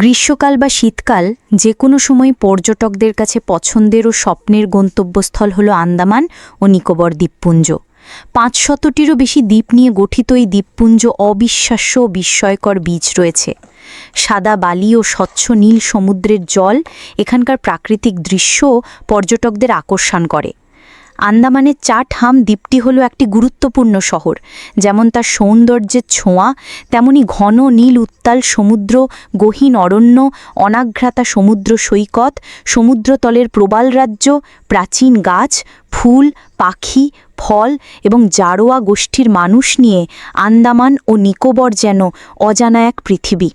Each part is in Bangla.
গ্রীষ্মকাল বা শীতকাল যে কোনো সময় পর্যটকদের কাছে পছন্দের ও স্বপ্নের গন্তব্যস্থল হল আন্দামান ও নিকোবর দ্বীপপুঞ্জ। পাঁচশতটিরও বেশি দ্বীপ নিয়ে গঠিত এই দ্বীপপুঞ্জ অবিশ্বাস্য বিস্ময়কর বীজ রয়েছে। সাদা বালি ও স্বচ্ছ নীল সমুদ্রের জল এখানকার প্রাকৃতিক দৃশ্য পর্যটকদের আকর্ষণ করে। আন্দামানের চাটহাম দ্বীপটি হলো একটি গুরুত্বপূর্ণ শহর। যেমন তার সৌন্দর্যের ছোঁয়া, তেমনি ঘন নীল উত্তাল সমুদ্র, গহীন অরণ্য, অনাঘ্রাতা সমুদ্র সৈকত, সমুদ্রতলের প্রবাল রাজ্য, প্রাচীন গাছ, ফুল, পাখি, ফল এবং জারোয়া গোষ্ঠীর মানুষ নিয়ে আন্দামান ও নিকোবর যেন অজানা এক পৃথিবী।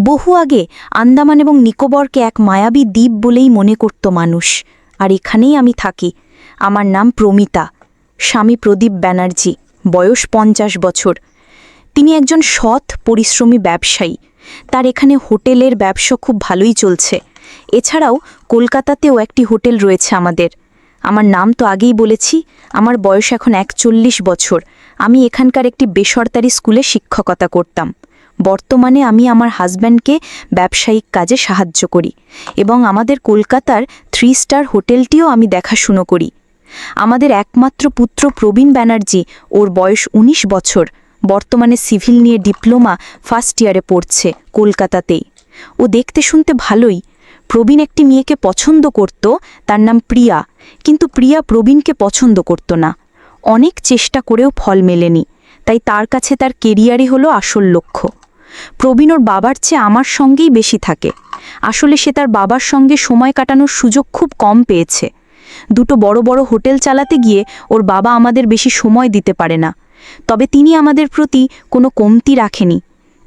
বহু আগে আন্দামান এবং নিকোবরকে এক মায়াবী দ্বীপ বলেই মনে করত মানুষ। আর এখানেই আমি থাকি। আমার নাম প্রমিতা। স্বামী প্রদীপ ব্যানার্জি। বয়স পঞ্চাশ বছর। তিনি একজন সৎ, পরিশ্রমী ব্যবসায়ী। তার এখানে হোটেলের ব্যবসা খুব ভালোই চলছে। এছাড়াও কলকাতাতেও একটি হোটেল রয়েছে আমাদের। আমার নাম তো আগেই বলেছি, আমার বয়স এখন একচল্লিশ বছর। আমি এখানকার একটি বেসরকারি স্কুলে শিক্ষকতা করতাম। বর্তমানে আমি আমার হাজব্যান্ডকে ব্যবসায়িক কাজে সাহায্য করি এবং আমাদের কলকাতার থ্রি স্টার হোটেলটিও আমি দেখাশুনো করি। আমাদের একমাত্র পুত্র প্রবীণ ব্যানার্জি, ওর বয়স ১৯ বছর, বর্তমানে সিভিল নিয়ে ডিপ্লোমা ফার্স্ট ইয়ারে পড়ছে কলকাতাতেই। ও দেখতে শুনতে ভালোই। প্রবীণ একটি মেয়েকে পছন্দ করত, তার নাম প্রিয়া, কিন্তু প্রিয়া প্রবীণকে পছন্দ করত না। অনেক চেষ্টা করেও ফল মেলেনি, তাই তার কাছে তার কেরিয়ারই হলো আসল লক্ষ্য। প্রবীণ ওর বাবার চেয়ে আমার সঙ্গেই বেশি থাকে। আসলে সে তার বাবার সঙ্গে সময় কাটানোর সুযোগ খুব কম পেয়েছে। দুটো বড় বড় হোটেল চালাতে গিয়ে ওর বাবা আমাদের বেশি সময় দিতে পারে না। তবে তিনি আমাদের প্রতি কোনো কমতি রাখেনি।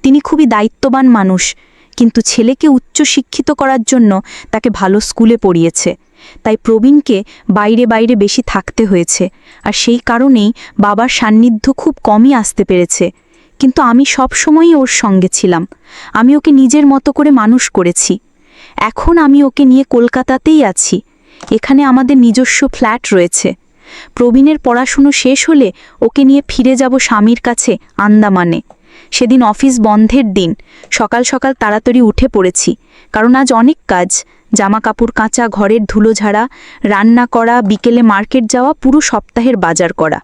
তিনি খুবই দায়িত্ববান মানুষ, কিন্তু ছেলেকে উচ্চ শিক্ষিত করার জন্য তাকে ভালো স্কুলে পড়িয়েছে। তাই প্রবীণকে বাইরে বাইরে বেশি থাকতে হয়েছে। আর সেই কারণেই বাবার সান্নিধ্য খুব কমই আসতে পেরেছে। কিন্তু আমি সব সময়ই ওর সঙ্গে ছিলাম। আমি ওকে নিজের মতো করে মানুষ করেছি। এখন আমি ওকে নিয়ে কলকাতাতেই আছি। এখানে আমাদের নিজস্ব ফ্ল্যাট রয়েছে। প্রবীণের পড়াশুনো শেষ হলে ওকে নিয়ে ফিরে যাব স্বামীর কাছে আন্দামানে। সেদিন অফিস বন্ধের দিন। সকাল সকাল তাড়াতাড়ি উঠে পড়েছি। কারণ আজ অনেক কাজ। জামা কাপড় কাঁচা, ঘরের ধুলো ঝাড়া, রান্না করা, বিকেলে মার্কেট যাওয়া, পুরো সপ্তাহের বাজার করা।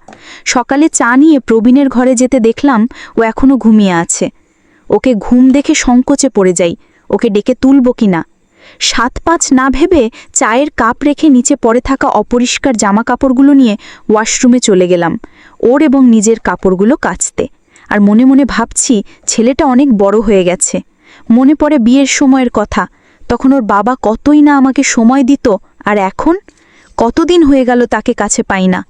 সকালে চা নিয়ে প্রবীণের ঘরে যেতে দেখলাম ও এখনও ঘুমিয়ে আছে। ওকে ঘুম দেখে সংকোচে পড়ে যাই। ওকে ডেকে তুলব কি না? সাত পাঁচ না ভেবে চায়ের কাপ রেখে নিচে পড়ে থাকা অপরিষ্কার জামা কাপড়গুলো নিয়ে ওয়াশরুমে চলে গেলাম। ওর এবং নিজের কাপড়গুলো কাচতে। আর মনে মনে ভাবছি ছেলেটা অনেক বড় হয়ে গেছে। মনে পড়ে বিয়ের সময়ের কথা। তখন ওর বাবা কতই না আমাকে সময় দিত, আর এখন? কতদিন হয়ে গেল তাকে কাছে পাই না।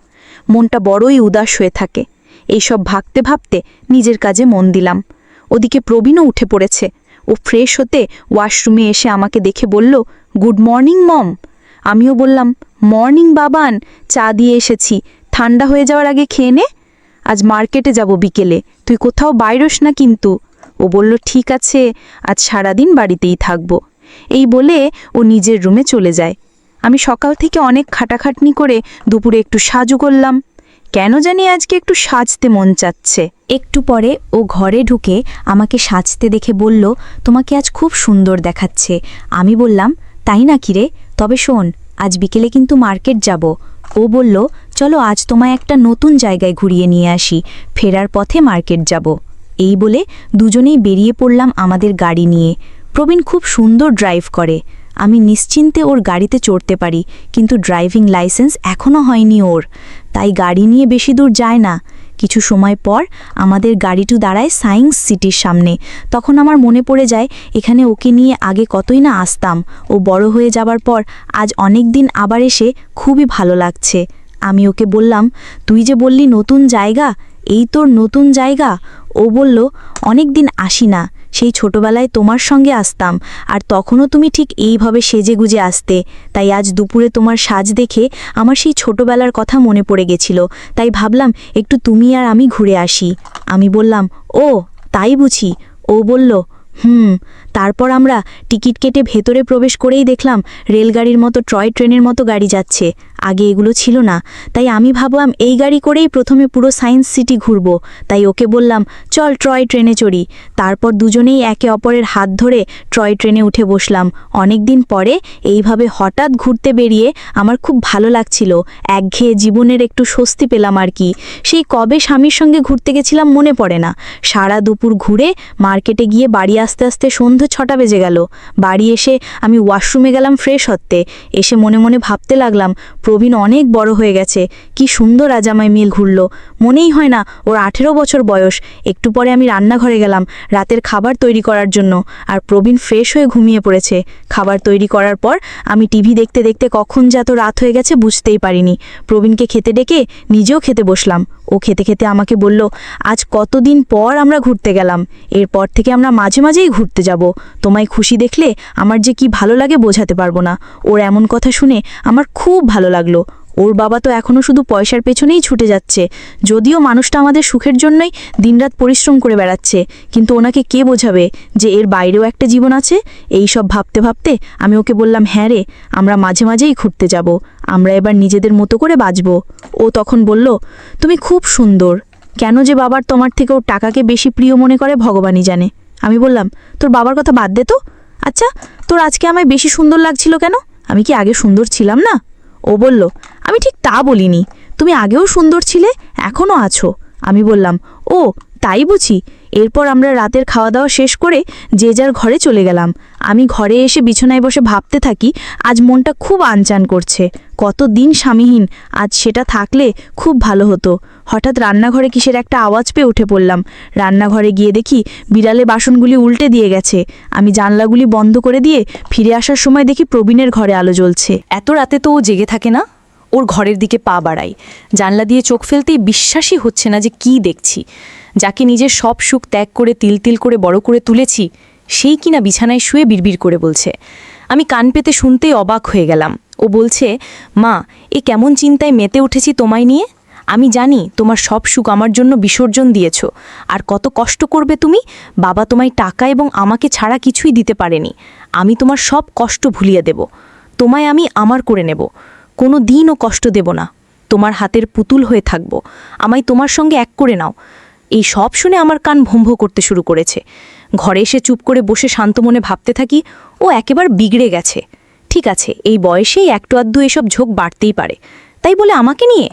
মনটা বড়ই উদাস হয়ে থাকে। এইসব ভাবতে ভাবতে নিজের কাজে মন দিলাম। ওদিকে প্রবীণও উঠে পড়েছে। ও ফ্রেশ হতে ওয়াশরুমে এসে আমাকে দেখে বলল, গুড মর্নিং, মম। আমিও বললাম, মর্নিং, বাবান। চা দিয়ে এসেছি। ঠান্ডা হয়ে যাওয়ার আগে খেয়ে নে। আজ মার্কেটে যাব বিকেলে। তুই কোথাও বাইরস না কিন্তু? ও বলল, ঠিক আছে, আজ সারাদিন বাড়িতেই থাকব। এই বলে ও নিজের রুমে চলে যায়। আমি সকাল থেকে অনেক খাটাখাটনি করে দুপুরে একটু সাজু করলাম। কেন জানি আজকে একটু সাজতে মন চাচ্ছে। একটু পরে ও ঘরে ঢুকে আমাকে সাজতে দেখে বলল, তোমাকে আজ খুব সুন্দর দেখাচ্ছে। আমি বললাম, তাই না কিরে তবে শোন, আজ বিকেলে কিন্তু মার্কেট যাব। ও বলল চলো আজ তোমায় একটা নতুন জায়গায় ঘুরিয়ে নিয়ে আসি। ফেরার পথে মার্কেট যাব। এই বলে দুজনেই বেরিয়ে পড়লাম আমাদের গাড়ি নিয়ে। প্রবীণ খুব সুন্দর ড্রাইভ করে। আমি নিশ্চিন্তে ওর গাড়িতে চড়তে পারি, কিন্তু ড্রাইভিং লাইসেন্স এখনও হয়নি ওর। তাই গাড়ি নিয়ে বেশি দূর যায় না। কিছু সময় পর আমাদের গাড়িটু দাঁড়ায় সায়েন্স সিটির সামনে। তখন আমার মনে পড়ে যায়, এখানে ওকে নিয়ে আগে কতই না আসতাম। ও বড় হয়ে যাবার পর আজ অনেক দিন আবার এসে খুবই ভালো লাগছে। আমি ওকে বললাম, তুই যে বললি নতুন জায়গা, এই তোর নতুন জায়গা? ও বলল অনেক দিন আসি না, সেই ছোটবেলায় তোমার সঙ্গে আসতাম, আর তখনও তুমি ঠিক এইভাবে সেজে গুজে আসতে, তাই আজ দুপুরে তোমার সাজ দেখে আমার সেই ছোটবেলার কথা মনে পড়ে গেছিল, তাই ভাবলাম একটু তুমি আর আমি ঘুরে আসি। আমি বললাম, ও, তাই বুঝি। ও বলল, হুম তারপর আমরা টিকিট কেটে ভেতরে প্রবেশ করেই দেখলাম রেলগাড়ির মতো ট্রয় ট্রেনের মতো গাড়ি যাচ্ছে। আগে এগুলো ছিল না। তাই আমি ভাবলাম এই গাড়ি করেই প্রথমে পুরো সায়েন্স সিটি ঘুরব। তাই ওকে বললাম, চল ট্রয় ট্রেনে চড়ি। তারপর দুজনেই একে অপরের হাত ধরে ট্রয় ট্রেনে উঠে বসলাম। অনেক দিন পরে এইভাবে হঠাৎ ঘুরতে বেরিয়ে আমার খুব ভালো লাগছিল। একঘেয়ে জীবনের একটু স্বস্তি পেলাম আর কি। সেই কবে স্বামীর সঙ্গে ঘুরতে গেছিলাম মনে পড়ে না। সারা দুপুর ঘুরে মার্কেটে গিয়ে বাড়ি আসতে আসতে সন্ধ্যে ছটা বেজে গেল। বাড়ি এসে আমি ওয়াশরুমে গেলাম ফ্রেশ হতে। এসে মনে মনে ভাবতে লাগলাম, প্রবীণ অনেক বড় হয়ে গেছে। কি সুন্দর আজ আমায় মিল ঘুরল। মনেই হয় না ওর আঠেরো বছর বয়স। একটু পরে আমি রান্নাঘরে গেলাম, রাতের খাবার তৈরি করার জন্য। আর প্রবীণ ফ্রেশ হয়ে ঘুমিয়ে পড়েছে। খাবার তৈরি করার পর আমি টিভি দেখতে দেখতে কখন যা তো রাত হয়ে গেছে বুঝতেই পারিনি। প্রবীণকে খেতে ডেকে নিজেও খেতে বসলাম। ও খেতে খেতে আমাকে বলল, আজ কতদিন পর আমরা ঘুরতে গেলাম। এরপর থেকে আমরা মাঝে মাঝেই ঘুরতে যাব। তোমায় খুশি দেখলে আমার যে কি ভালো লাগে বোঝাতে পারব না। ওর এমন কথা শুনে আমার খুব ভালো লাগল। ওর বাবা তো এখনও শুধু পয়সার পেছনেই ছুটে যাচ্ছে। যদিও মানুষটা আমাদের সুখের জন্যই দিনরাত পরিশ্রম করে বেড়াচ্ছে, কিন্তু ওনাকে কে বোঝাবে যে এর বাইরেও একটা জীবন আছে? এই সব ভাবতে ভাবতে আমি ওকে বললাম হ্যাঁ রে, আমরা মাঝে মাঝেই ঘুরতে যাব। আমরা এবার নিজেদের মতো করে বাঁচব। ও তখন বলল, তুমি খুব সুন্দর। কেন যে বাবার তোমার থেকে ওর টাকাকে বেশি প্রিয় মনে করে ভগবানই জানে। আমি বললাম, তোর বাবার কথা বাদ দে তো। আচ্ছা তোর আজকে আমায় বেশি সুন্দর লাগছিল কেন? আমি কি আগে সুন্দর ছিলাম না? ও বলল, আমি ঠিক তা বলিনি। তুমি আগেও সুন্দর ছিলে, এখনও আছো। আমি বললাম, ও, তাই বুঝি। এরপর আমরা রাতের খাওয়া দাওয়া শেষ করে যে যার ঘরে চলে গেলাম। আমি ঘরে এসে বিছানায় বসে ভাবতে থাকি, আজ মনটা খুব আনচান করছে। কত দিন স্বামীহীন, আজ সেটা থাকলে খুব ভালো হতো। হঠাৎ রান্নাঘরে কিসের একটা আওয়াজ পেয়ে উঠে পড়লাম। রান্নাঘরে গিয়ে দেখি বিড়ালে বাসনগুলি উল্টে দিয়ে গেছে। আমি জানলাগুলি বন্ধ করে দিয়ে ফিরে আসার সময় দেখি প্রবীণের ঘরে আলো জ্বলছে। এত রাতে তো ও জেগে থাকে না? ওর ঘরের দিকে পা বাড়াই জানলা দিয়ে চোখ ফেলতেই বিশ্বাসই হচ্ছে না যে কি দেখছি। যাকে নিজের সব সুখ ত্যাগ করে তিল তিল করে বড় করে তুলেছি, সেই কিনা বিছানায় শুয়ে বিড়বিড় করে বলছে। আমি কান পেতে শুনতেই অবাক হয়ে গেলাম। ও বলছে, মা, এ কেমন চিন্তায় মেতে উঠেছি তোমায় নিয়ে? আমি জানি তোমার সব সুখ আমার জন্য বিসর্জন দিয়েছ। আর কত কষ্ট করবে তুমি? বাবা তোমায় টাকা এবং আমাকে ছাড়া কিছুই দিতে পারেনি। আমি তোমার সব কষ্ট ভুলিয়ে দেব। তোমায় আমি আমার করে নেব। কোনো দিনও কষ্ট দেব না। তোমার হাতের পুতুল হয়ে থাকব। আমায় তোমার সঙ্গে এক করে নাও। এই সব শুনে আমার কান ভম্ভ করতে শুরু করেছে। ঘরে এসে চুপ করে বসে শান্ত মনে ভাবতে থাকি, ও একেবারে বিগড়ে গেছে। ঠিক আছে, এই বয়সেই একটু আধটু এসব ঝোঁক বাড়তেই পারে। তাই বলে আমাকে নিয়ে?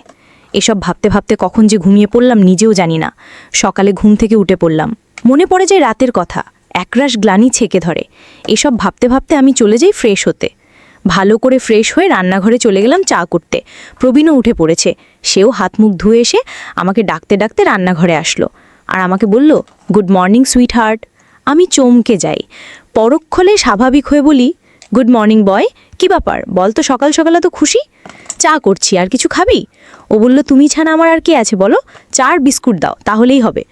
এসব ভাবতে ভাবতে কখন যে ঘুমিয়ে পড়লাম নিজেও জানি না। সকালে ঘুম থেকে উঠে পড়লাম। মনে পড়ে যায় রাতের কথা। একরাশ গ্লানি ছেকে ধরে। এসব ভাবতে ভাবতে আমি চলে যাই ফ্রেশ হতে। ভালো করে ফ্রেশ হয়ে রান্নাঘরে চলে গেলাম চা করতে। প্রবীণও উঠে পড়েছে। সেও হাত মুখ ধুয়ে এসে আমাকে ডাকতে ডাকতে রান্নাঘরে আসলো। আর আমাকে বলল, গুড মর্নিং সুইট হার্ট আমি চমকে যাই। পরক্ষণে স্বাভাবিক হয়ে বলি, গুড মর্নিং, বয়। কি ব্যাপার? বল তো সকাল সকালে তো খুশি? চা করছি, আর কিছু খাবি? ও বলল, তুমি ছাড়া আমার আর কে আছে বলো? চা আর বিস্কুট দাও, তাহলেই হবে।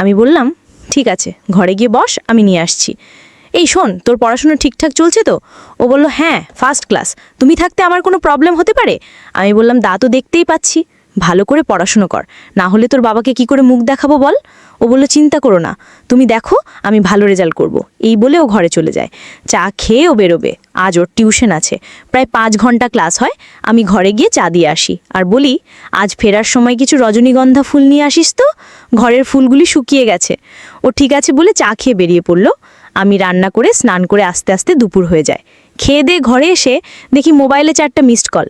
আমি বললাম, ঠিক আছে, ঘরে গিয়ে বস, আমি নিয়ে আসছি। এই শোন, তোর পড়াশোনা ঠিকঠাক চলছে তো? ও বলল হ্যাঁ ফার্স্ট ক্লাস তুমি থাকতে আমার কোনো প্রবলেম হতে পারে? আমি বললাম, দা তো দেখতেই পাচ্ছি। ভালো করে পড়াশুনো কর। না হলে তোর বাবাকে কি করে মুখ দেখাবো বল? ও বলল, চিন্তা করো না। তুমি দেখো, আমি ভালো রেজাল্ট করব। এই বলে ও ঘরে চলে যায়। চা খেয়ে ও বেরোবে। আজ ওর টিউশন আছে। প্রায় পাঁচ ঘণ্টা ক্লাস হয়। আমি ঘরে গিয়ে চা দিয়ে আসি। আর বলি, আজ ফেরার সময় কিছু রজনীগন্ধা ফুল নিয়ে আসিস তো? ঘরের ফুলগুলি শুকিয়ে গেছে। ও ঠিক আছে বলে চা খেয়ে বেরিয়ে পড়ল। আমি রান্না করে, স্নান করে আস্তে আস্তে দুপুর হয়ে যায়। খেয়ে দিয়ে ঘরে এসে দেখি মোবাইলে চারটা মিসড কল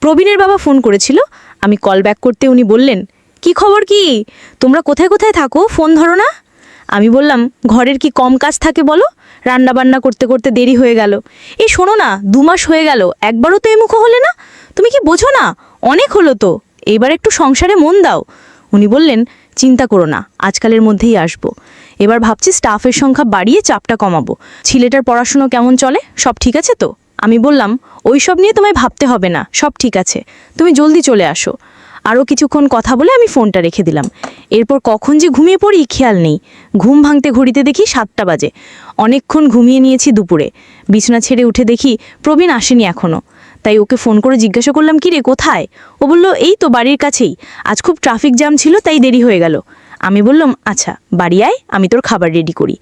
প্রবীণের বাবা ফোন করেছিল। আমি কল ব্যাক করতে উনি বললেন, কি খবর কি? তোমরা কোথায় কোথায় থাকো? ফোন ধরো না? আমি বললাম, ঘরের কি কম কাজ থাকে বলো? রান্না বান্না করতে করতে দেরি হয়ে গেল। এই শোনো না, দু মাস হয়ে গেল, একবারও তো এই মুখো হলে না? তুমি কি বোঝো না? অনেক হলো তো। এবার একটু সংসারে মন দাও। উনি বললেন, চিন্তা করো না, আজকালের মধ্যেই আসব। এবার ভাবছি স্টাফের সংখ্যা বাড়িয়ে চাপটা কমাবো। ছেলেটার পড়াশুনো কেমন চলে? সব ঠিক আছে তো? আমি বললাম ওই সব নিয়ে তোমায় ভাবতে হবে না, সব ঠিক আছে। তুমি জলদি চলে আসো। আরও কিছুক্ষণ কথা বলে আমি ফোনটা রেখে দিলাম। এরপর কখন যে ঘুমিয়ে পড়ি, খেয়াল নেই। ঘুম ভাঙতে ঘড়িতে দেখি সাতটা বাজে। অনেকক্ষণ ঘুমিয়ে নিয়েছি দুপুরে। বিছানা ছেড়ে উঠে দেখি প্রবীণ আসেনি এখনও তাই ওকে ফোন করে জিজ্ঞাসা করলাম, কি রে, কোথায়? ও বলল, এই তো বাড়ির কাছেই। আজ খুব ট্রাফিক জ্যাম ছিল, তাই দেরি হয়ে গেল। আমি বললাম আচ্ছা বাড়ি আয়, আমি তোর খাবার রেডি করি।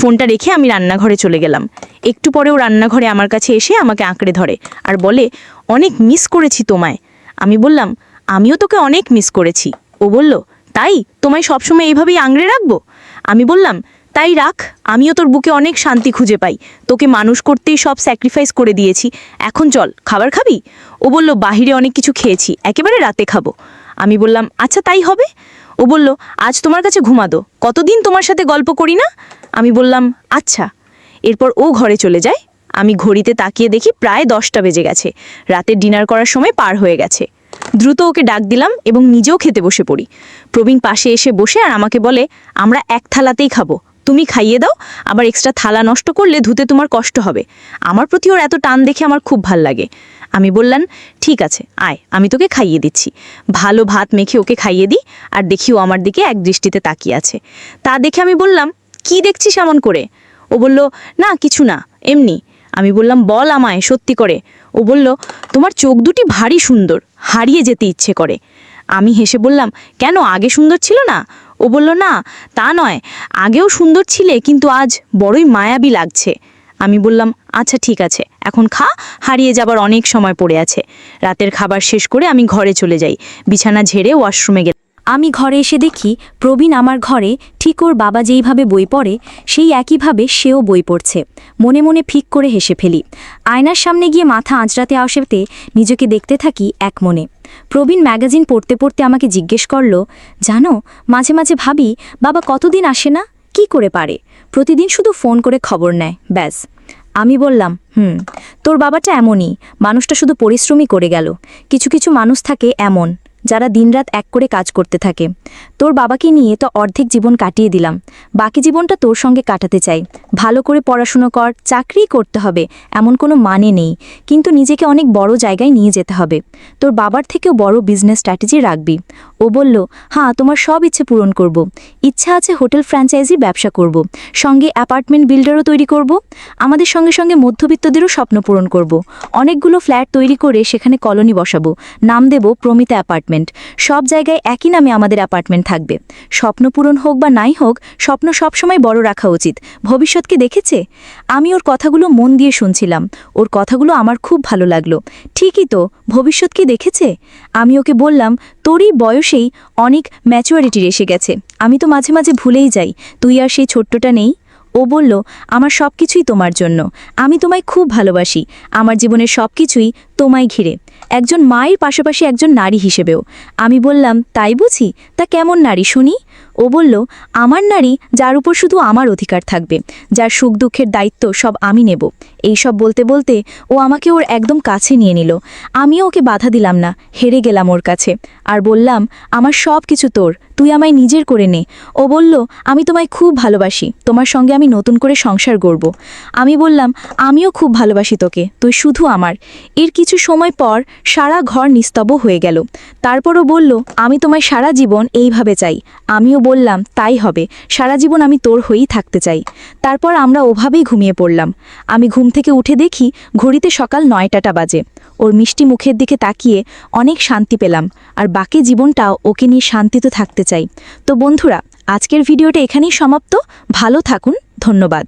ফোনটা রেখে আমি রান্নাঘরে চলে গেলাম। একটু পরেও রান্নাঘরে আমার কাছে এসে আমাকে আঁকড়ে ধরে আর বলে, অনেক মিস করেছি তোমায়। আমি বললাম, আমিও তোকে অনেক মিস করেছি। ও বলল, তাই? তোমায় সবসময় এইভাবেই আঁকড়ে রাখব? আমি বললাম, তাই রাখ, আমিও তোর বুকে অনেক শান্তি খুঁজে পাই। তোকে মানুষ করতেই সব স্যাক্রিফাইস করে দিয়েছি। এখন চল, খাবার খাবি? ও বলল, বাহিরে অনেক কিছু খেয়েছি, একেবারে রাতে খাব। আমি বললাম আচ্ছা তাই হবে? ও বলল, আজ তোমার কাছে ঘুমাদো কতদিন তোমার সাথে গল্প করি না? আমি বললাম আচ্ছা। এরপর ও ঘরে চলে যায়। আমি ঘড়িতে তাকিয়ে দেখি প্রায় দশটা বেজে গেছে। রাতে ডিনার করার সময় পার হয়ে গেছে। দ্রুত ওকে ডাক দিলাম এবং নিজেও খেতে বসে পড়ি। প্রবীণ পাশে এসে বসে আর আমাকে বলে, আমরা এক থালাতেই খাব। তুমি খাইয়ে দাও, আবার এক্সট্রা থালা নষ্ট করলে ধুতে তোমার কষ্ট হবে। আমার প্রতি ওর এত টান দেখে আমার খুব ভালো লাগে। আমি বললাম, ঠিক আছে, আয়, আমি তোকে খাইয়ে দিচ্ছি। ভালো ভাত মেখে ওকে খাইয়ে দিই, আর দেখি ও আমার দিকে এক দৃষ্টিতে তাকিয়ে আছে। তা দেখে আমি বললাম, কি দেখছিস এমন করে? ও বলল, না, কিছু না, এমনি। আমি বললাম, বল আমায়, সত্যি করে। ও বলল, তোমার চোখ দুটি ভারী সুন্দর, হারিয়ে যেতে ইচ্ছে করে। আমি হেসে বললাম, কেন, আগে সুন্দর ছিল না? ও বলল, না, তা নয়। আগেও সুন্দর ছিলে, কিন্তু আজ বড়ই মায়াবী লাগছে। আমি বললাম আচ্ছা ঠিক আছে, এখন খা, হারিয়ে যাবার অনেক সময় পড়ে আছে। রাতের খাবার শেষ করে আমি ঘরে চলে যাই। বিছানা ঝেড়ে ওয়াশরুমে গেলাম। আমি ঘরে এসে দেখি, প্রবীণ আমার ঘরে ঠিক ওর বাবা যেইভাবে বই পড়ে, সেই একইভাবে সেও বই পড়ছে। মনে মনে ফিক করে হেসে ফেলি। আয়নার সামনে গিয়ে মাথা আঁচড়াতে আসতে নিজেকে দেখতে থাকি এক মনে। প্রবীণ ম্যাগাজিন পড়তে পড়তে আমাকে জিজ্ঞেস করল, জানো, মাঝে মাঝে ভাবি, বাবা কতদিন আসে না? কি করে পারে? প্রতিদিন শুধু ফোন করে খবর নেয়, ব্যাস। আমি বললাম, হুম, তোর বাবাটা এমনই, মানুষটা শুধু পরিশ্রমই করে গেল। কিছু কিছু মানুষ থাকে এমন যারা দিনরাত এক করে কাজ করতে থাকে। তোর বাবাকে নিয়ে তো অর্ধেক জীবন কাটিয়ে দিলাম। বাকি জীবনটা তোর সঙ্গে কাটাতে চাই। ভালো করে পড়াশুনো কর, চাকরি করতে হবে, এমন কোনো মানে নেই। কিন্তু নিজেকে অনেক বড় জায়গায় নিয়ে যেতে হবে। তোর বাবার থেকেও বড় বিজনেস স্ট্র্যাটেজি রাখবি। ও বলল হ্যাঁ তোমার সব ইচ্ছে পূরণ করব। ইচ্ছা আছে হোটেল ফ্র্যাঞ্চাইজি ব্যবসা করব। সঙ্গে অ্যাপার্টমেন্ট বিল্ডারও তৈরি করব। আমাদের সঙ্গে সঙ্গে মধ্যবিত্তদেরও স্বপ্ন পূরণ করব। অনেকগুলো ফ্ল্যাট তৈরি করে সেখানে কলোনি বসাবো। নাম দেব প্রমিতা অ্যাপার্টমেন্ট সব জায়গায় একই নামে আমাদের অ্যাপার্টমেন্ট থাকবে। স্বপ্ন পূরণ হোক বা নাই হোক, স্বপ্ন সবসময় বড় রাখা উচিত। ভবিষ্যৎকে দেখেছে? আমি ওর কথাগুলো মন দিয়ে শুনছিলাম। ওর কথাগুলো আমার খুব ভালো লাগল। ঠিকই তো, ভবিষ্যৎ কি দেখেছে? আমি ওকে বললাম, তোরই বয়সেই অনেক ম্যাচুয়ারিটির এসে গেছে। আমি তো মাঝে মাঝে ভুলেই যাই। তুই আর সেই ছোট্টটা নেই? ও বলল, আমার সব কিছুই তোমার জন্য। আমি তোমায় খুব ভালোবাসি। আমার জীবনের সব কিছুই তোমায় ঘিরে। একজন মায়ের পাশাপাশি একজন নারী হিসেবেও। আমি বললাম তাই বুঝি? তা কেমন নারী শুনি? ও বলল, আমার নারী, যার উপর শুধু আমার অধিকার থাকবে, যার সুখ দুঃখের দায়িত্ব সব আমি নেব। এই সব বলতে বলতে ও আমাকে ওর একদম কাছে নিয়ে নিল। আমিও ওকে বাধা দিলাম না, হেরে গেলাম ওর কাছে। আর বললাম, আমার সব কিছু তোর, তুই আমায় নিজের করে নে। ও বলল, আমি তোমায় খুব ভালোবাসি, তোমার সঙ্গে আমি নতুন করে সংসার গড়ব। আমি বললাম, আমিও খুব ভালোবাসি তোকে, তুই শুধু আমার। এর কিছু সময় পর সারা ঘর নিস্তব্ধ হয়ে গেল। তারপরও বলল, আমি তোমায় সারা জীবন এইভাবে চাই আমিও বললাম, তাই হবে। সারা জীবন আমি তোর হয়েই থাকতে চাই। তারপর আমরা ওভাবেই ঘুমিয়ে পড়লাম। আমি ঘুম থেকে উঠে দেখি ঘড়িতে সকাল নয়টাটা বাজে। ওর মিষ্টি মুখের দিকে তাকিয়ে অনেক শান্তি পেলাম, আর বাকি জীবনটাও ওকে নিয়ে শান্তিতে থাকতে চাই। তো বন্ধুরা, আজকের ভিডিওটা এখানেই সমাপ্ত। ভালো থাকুন, ধন্যবাদ।